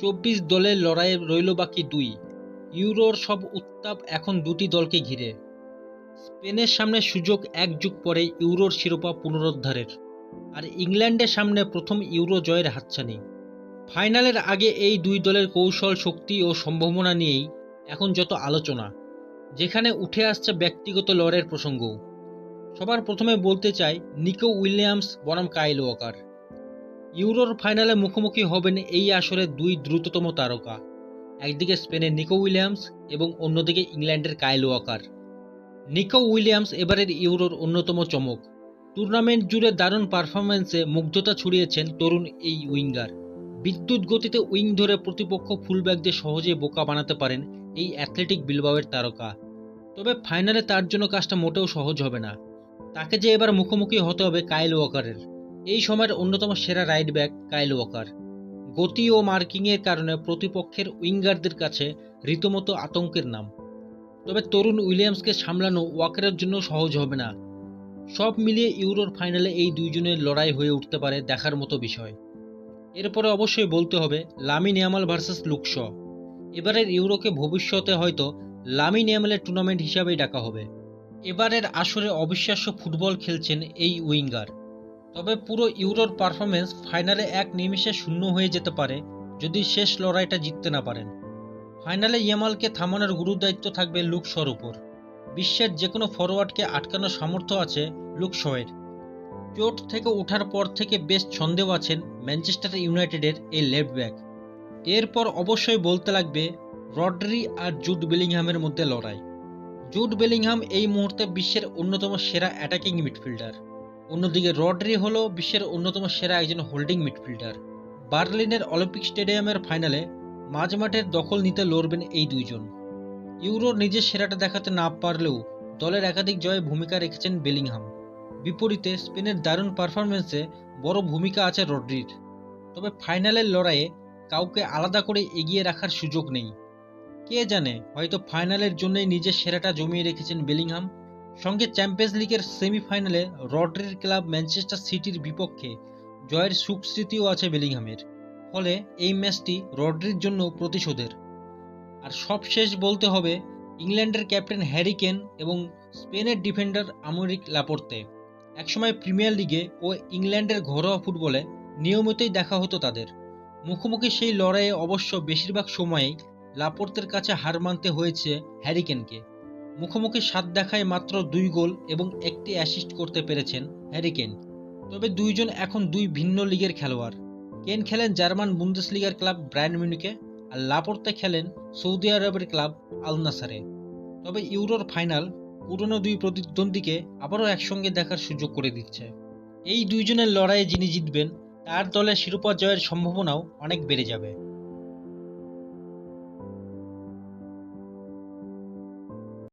চব্বিশ দলের লড়াইয়ে রইল বাকি দুই। ইউরোর সব উত্তাপ এখন দুটি দলকে ঘিরে। স্পেনের সামনে সুযোগ এক যুগ পরে ইউরোর শিরোপা পুনরুদ্ধারের। আর ইংল্যান্ডের সামনে প্রথম ইউরো জয়ের হাতছানি। ফাইনালের আগে এই দুই দলের কৌশল, শক্তি ও সম্ভাবনা নিয়েই এখন যত আলোচনা, যেখানে উঠে আসছে ব্যক্তিগত লড়াইয়ের প্রসঙ্গও। সবার প্রথমে বলতে চাই নিকো উইলিয়ামস, বনাম কাইল ওয়াকার ইউরোর ফাইনালে মুখোমুখি হবেন এই আসরের দুই দ্রুততম তারকা। একদিকে স্পেনের নিকো উইলিয়ামস এবং অন্যদিকে ইংল্যান্ডের কাইল ওয়াকার। নিকো উইলিয়ামস এবারের ইউরোর অন্যতম চমক। টুর্নামেন্ট জুড়ে দারুণ পারফরম্যান্সে মুগ্ধতা ছড়িয়েছেন তরুণ এই উইঙ্গার। বিদ্যুৎ গতিতে উইং ধরে প্রতিপক্ষ ফুলব্যাকদের সহজে বোকা বানাতে পারেন এই অ্যাথলেটিক বিলবাওয়ের তারকা। তবে ফাইনালে তার জন্য কাজটা মোটেও সহজ হবে না। তাকে যে এবার মুখোমুখি হতে হবে কাইল ওয়াকারের। এই সময়ের অন্যতম সেরা রাইট ব্যাক কাইল ওয়াকার। গতি ও মার্কিংয়ের কারণে প্রতিপক্ষের উইঙ্গারদের কাছে রীতিমতো আতঙ্কের নাম। তবে তরুণ উইলিয়ামসকে সামলানো ওয়াকারের জন্য সহজ হবে না। সব মিলিয়ে ইউরোর ফাইনালে এই দুইজনের লড়াই হয়ে উঠতে পারে দেখার মতো বিষয়। এরপরে অবশ্যই বলতে হবে, লামিন ইয়ামাল ভার্সেস লুকশ এবারের ইউরোকে ভবিষ্যতে হয়তো লামিন ইয়ামালের টুর্নামেন্ট হিসাবেই ডাকা হবে। এবারের আসরে অবিশ্বাস্য ফুটবল খেলছেন এই উইঙ্গার। তবে পুরো ইউরোর পারফরমেন্স ফাইনালে এক নিমিষে শূন্য হয়ে যেতে পারে, যদি শেষ লড়াইটা জিততে না পারেন। ফাইনালে ইয়ামালকে থামানোর গুরুদায়িত্ব থাকবে লুকশর উপর। বিশ্বের যে কোনো ফরওয়ার্ডকে আটকানোর সামর্থ্য আছে লুকশয়ের চোট থেকে ওঠার পর থেকে বেশ ছন্দেও আছেন ম্যানচেস্টার ইউনাইটেডের এই লেফট ব্যাক। এরপর অবশ্যই বলতে লাগবে রডরি আর জুড বেলিংহামের মধ্যে লড়াই। জুড বেলিংহাম এই মুহূর্তে বিশ্বের অন্যতম সেরা অ্যাটাকিং মিডফিল্ডার। অন্যদিকে রডরি হল বিশ্বের অন্যতম সেরা একজন হোল্ডিং মিডফিল্ডার। বার্লিনের অলিম্পিক স্টেডিয়ামের ফাইনালে মাঝমাঠের দখল নিতে লড়বেন এই দুইজন। ইউরোর নিজের সেরাটা দেখাতে না পারলেও দলের একাধিক জয়ে ভূমিকা রেখেছেন বেলিংহাম। বিপরীতে স্পেনের দারুণ পারফরমেন্সে বড় ভূমিকা আছে রডরির। তবে ফাইনালের লড়াইয়ে কাউকে আলাদা করে এগিয়ে রাখার সুযোগ নেই। কে জানে, হয়তো ফাইনালের জন্যই নিজের সেরাটা জমিয়ে রেখেছেন বেলিংহাম সঙ্গে চ্যাম্পিয়ন্স লিগের সেমিফাইনালে রডরির ক্লাব ম্যানচেস্টার সিটির বিপক্ষে জয়ের সুখ স্মৃতিও আছে বেলিংহামের। ফলে এই ম্যাচটি রডরির জন্য প্রতিশোধের। আর সবশেষ বলতে হবে ইংল্যান্ডের ক্যাপ্টেন হ্যারি কেন এবং স্পেনের ডিফেন্ডার আমরিক লাপোর্তে। একসময় প্রিমিয়ার লিগে ও ইংল্যান্ডের ঘরোয়া ফুটবলে নিয়মিতই দেখা হতো তাদের। মুখোমুখি সেই লড়াইয়ে অবশ্য বেশিরভাগ সময়েই লাপোর্তের কাছে হার মানতে হয়েছে হ্যারিকেনকে মুখোমুখি সাত দেখায় মাত্র দুই গোল এবং একটি অ্যাসিস্ট করতে পেরেছেন হ্যারিকেন তবে দুইজন এখন দুই ভিন্ন লিগের খেলোয়াড়। কেন খেলেন জার্মান বুন্দেসলিগার ক্লাব ব্রায়ান মিউনিকে আর লাপোর্তে খেলেন সৌদি আরবের ক্লাব আল নাসারে তবে ইউরোর ফাইনাল পুরনো দুই প্রতিদ্বন্দ্বীকে আবারও একসঙ্গে দেখার সুযোগ করে দিচ্ছে। এই দুইজনের লড়াইয়ে যিনি জিতবেন, তার দলের শিরোপা জয়ের সম্ভাবনাও অনেক বেড়ে যাবে।